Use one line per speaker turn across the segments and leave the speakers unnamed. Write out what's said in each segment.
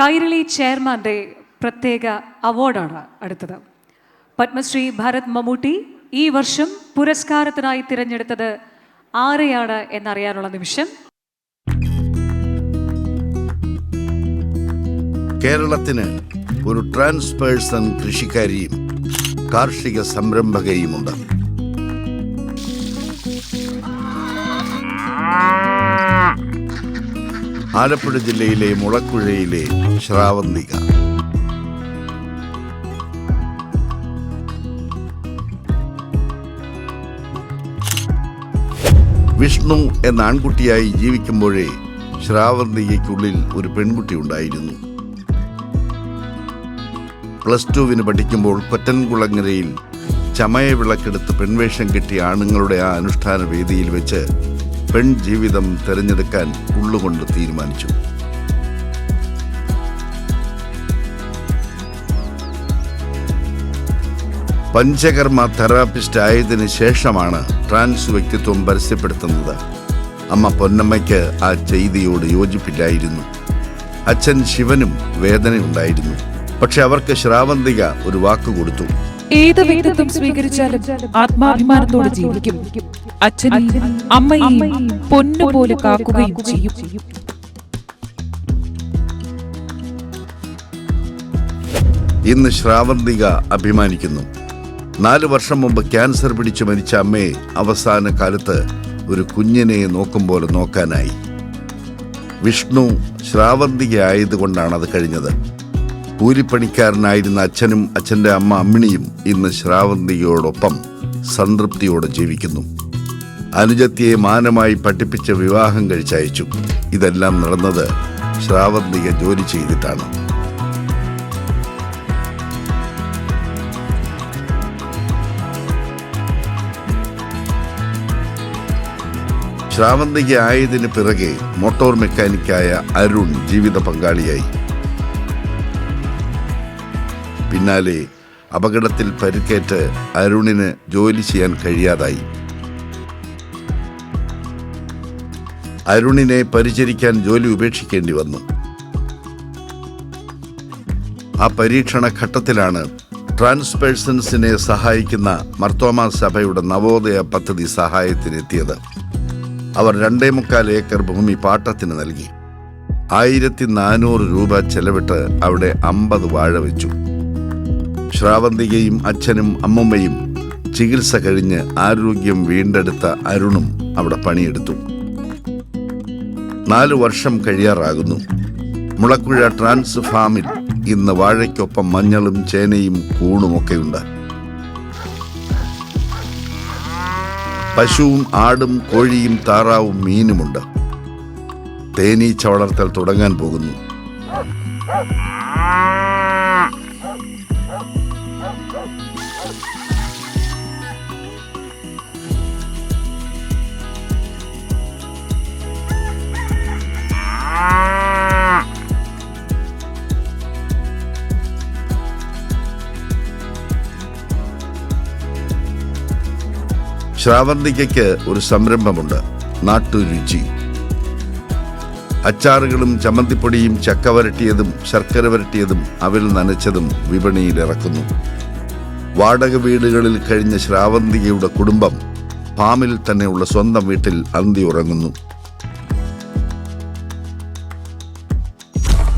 കൈരളി ചെയർമാന്റെ പ്രത്യേക അവാർഡാണ് അടുത്തത്. പത്മശ്രീ ഭരത് മമ്മൂട്ടി ഈ വർഷം പുരസ്കാരത്തിനായി തിരഞ്ഞെടുത്തത് ആരെയാണ് എന്നറിയാനുള്ള നിമിഷം.
കേരളത്തിന് ഒരു ട്രാൻസ് പേഴ്സൺ കൃഷിക്കാരിയും കാർഷിക സംരംഭകയുമുണ്ട്. ആലപ്പുഴ ജില്ലയിലെ മുളക്കുഴയിലെ ശ്രാവന്തിക. വിഷ്ണു എന്ന ആൺകുട്ടിയായി ജീവിക്കുമ്പോഴേ ശ്രാവന്തികയ്ക്കുള്ളിൽ ഒരു പെൺകുട്ടി ഉണ്ടായിരുന്നു. പ്ലസ് ടുവിന് പഠിക്കുമ്പോൾ കൊറ്റൻകുളങ്ങരയിൽ ചമയ വിളക്കെടുത്ത് പെൺവേഷം കെട്ടിയ ആണുങ്ങളുടെ ആ അനുഷ്ഠാന വേദിയിൽ വെച്ച് പെൺ ജീവിതം തിരഞ്ഞെടുക്കാൻ ഉള്ളുകൊണ്ട് തീരുമാനിച്ചു. പഞ്ചകർമ്മ തെറാപ്പിസ്റ്റ് ആയതിനു ശേഷമാണ് ട്രാൻസ് വ്യക്തിത്വം പരസ്യപ്പെടുത്തുന്നത്. അമ്മ പൊന്നമ്മയ്ക്ക് ആ ചെയ്തിയോട് യോജിപ്പില്ലായിരുന്നു. അച്ഛൻ ശിവനും വേദനയുണ്ടായിരുന്നു. പക്ഷെ അവർക്ക് ശ്രാവന്തിക ഒരു വാക്ക് കൊടുത്തു.
ഏത് വ്യക്തിത്വം സ്വീകരിച്ചാലും ആത്മാഭിമാനത്തോടെ ജീവിക്കും. അച്ഛനെയും അമ്മയെയും പൊന്നുപോലെ കാക്കുകയും ചെയ്യും.
ഇന്ന് ശ്രാവന്തിക അഭിമാനിക്കുന്നു. നാല് വർഷം മുമ്പ് ക്യാൻസർ പിടിച്ചു മരിച്ച അമ്മയെ അവസാന കാലത്ത് ഒരു കുഞ്ഞിനെ നോക്കും പോലെ നോക്കാനായി. വിഷ്ണു ശ്രാവന്തിക ആയതുകൊണ്ടാണ് അത് കഴിഞ്ഞത്. കൂലിപ്പണിക്കാരനായിരുന്ന അച്ഛനും അച്ഛന്റെ അമ്മ അമ്മിണിയും ഇന്ന് ശ്രാവന്തികയോടൊപ്പം സംതൃപ്തിയോടെ ജീവിക്കുന്നു. അനുജത്തിയെ മാനമായി പഠിപ്പിച്ച് വിവാഹം കഴിച്ചയച്ചു. ഇതെല്ലാം നടന്നത് ശ്രാവന്തിക ജോലി ചെയ്തിട്ടാണ്. ശ്രാവന്തിക ആയതിന് പിറകെ മോട്ടോർ മെക്കാനിക്കായ അരുൺ ജീവിത പങ്കാളിയായി. പിന്നാലെ അപകടത്തിൽ പരിക്കേറ്റ് അരുണിന് ജോലി ചെയ്യാൻ കഴിയാതായി. അരുണിനെ പരിചരിക്കാൻ ജോലി ഉപേക്ഷിക്കേണ്ടി വന്നു. ആ പരീക്ഷണ ഘട്ടത്തിലാണ് ട്രാൻസ്പേഴ്സൺസിനെ സഹായിക്കുന്ന മർത്തോമ സഭയുടെ നവോദയ പദ്ധതി സഹായത്തിനെത്തിയത്. അവർ രണ്ടേ മുക്കാൽ ഏക്കർ ഭൂമി പാട്ടത്തിന് നൽകി. ആയിരത്തി നാനൂറ് രൂപ ചെലവിട്ട് അവിടെ അമ്പത് വാഴ വെച്ചു. ശ്രാവന്തികയും അച്ഛനും അമ്മമ്മയും ചികിത്സ കഴിഞ്ഞ് ആരോഗ്യം വീണ്ടെടുത്ത അരുണും അവിടെ പണിയെടുത്തു. നാലു വർഷം കഴിയാറാകുന്നു. മുളക്കുഴ ട്രാൻസ് ഫാമിൽ ഇന്ന് വാഴയ്ക്കൊപ്പം മഞ്ഞളും ചേനയും കൂണുമൊക്കെയുണ്ട്. പശുവും ആടും കോഴിയും താറാവും മീനുമുണ്ട്. തേനീച്ച വളർത്തൽ തുടങ്ങാൻ പോകുന്നു. ശ്രാവന്തികയ്ക്ക് ഒരു സംരംഭമുണ്ട്. നാട്ടുരുചി. അച്ചാറുകളും ചമ്മന്തിപ്പൊടിയും ചക്ക വരട്ടിയതും ശർക്കര വരട്ടിയതും അവിൽ നനച്ചതും വിപണിയിൽ ഇറക്കുന്നു വാടക വീടുകളിൽ കഴിഞ്ഞ ശ്രാവന്തികയുടെ കുടുംബം ഫാമിൽ തന്നെയുള്ള സ്വന്തം വീട്ടിൽ അന്തി ഉറങ്ങുന്നു.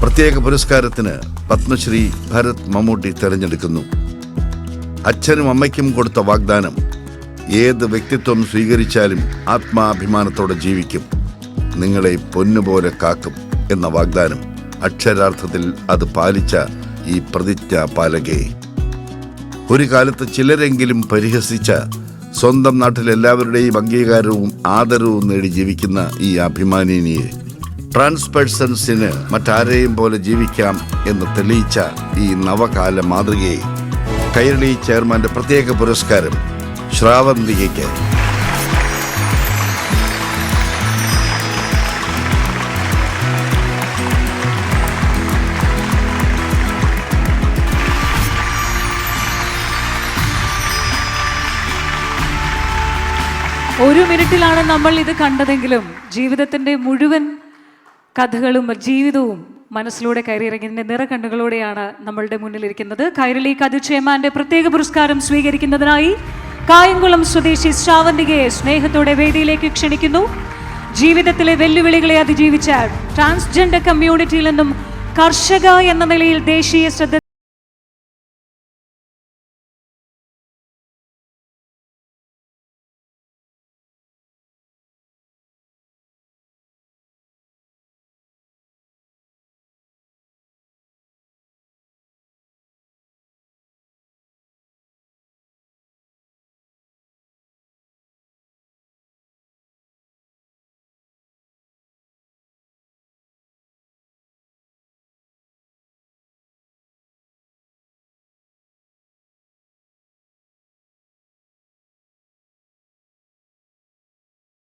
പ്രത്യേക പുരസ്കാരത്തിന് പത്മശ്രീ ഭരത് മമ്മൂട്ടി തെരഞ്ഞെടുക്കുന്നു. അച്ഛനും അമ്മയ്ക്കും കൊടുത്ത വാഗ്ദാനം ഏത് വ്യക്തിത്വം സ്വീകരിച്ചാലും ആത്മാഭിമാനത്തോടെ ജീവിക്കും. നിങ്ങളെ പൊന്നുപോലെ കാക്കും എന്ന വാഗ്ദാനം അക്ഷരാർത്ഥത്തിൽ അത് പാലിച്ച ഈ പ്രതിജ്ഞാ പാലകയെ ഒരു കാലത്ത് ചിലരെങ്കിലും പരിഹസിച്ച സ്വന്തം നാട്ടിൽ എല്ലാവരുടെയും അംഗീകാരവും ആദരവും നേടി ജീവിക്കുന്ന ഈ അഭിമാനിനിയെ ട്രാൻസ് പേഴ്സൺസിന് മറ്റാരെയും പോലെ ജീവിക്കാം എന്ന് തെളിയിച്ച ഈ നവകാല മാതൃകയെ കൈരളി ചെയർമാന്റെ പ്രത്യേക പുരസ്കാരം ശ്രാവന്തികയ്ക്ക്.
ഒരു മിനിറ്റിലാണ് നമ്മൾ ഇത് കണ്ടതെങ്കിലും ജീവിതത്തിന്റെ മുഴുവൻ കഥകളും ജീവിതവും മനസ്സിലൂടെ കയറിയിറങ്ങിയതിന്റെ നിറകണ്ണുകളോടെയാണ് നമ്മളുടെ മുന്നിലിരിക്കുന്നത്. കൈരളി കതിർ ചേമാന്റെ പ്രത്യേക പുരസ്കാരം സ്വീകരിക്കുന്നതിനായി കായംകുളം സ്വദേശി ശ്രാവന്തികയെ സ്നേഹത്തോടെ വേദിയിലേക്ക് ക്ഷണിക്കുന്നു. ജീവിതത്തിലെ വെല്ലുവിളികളെ അതിജീവിച്ച ട്രാൻസ്ജെൻഡർ കമ്മ്യൂണിറ്റിയിൽ നിന്നും കർഷക എന്ന നിലയിൽ ദേശീയ ശ്രദ്ധ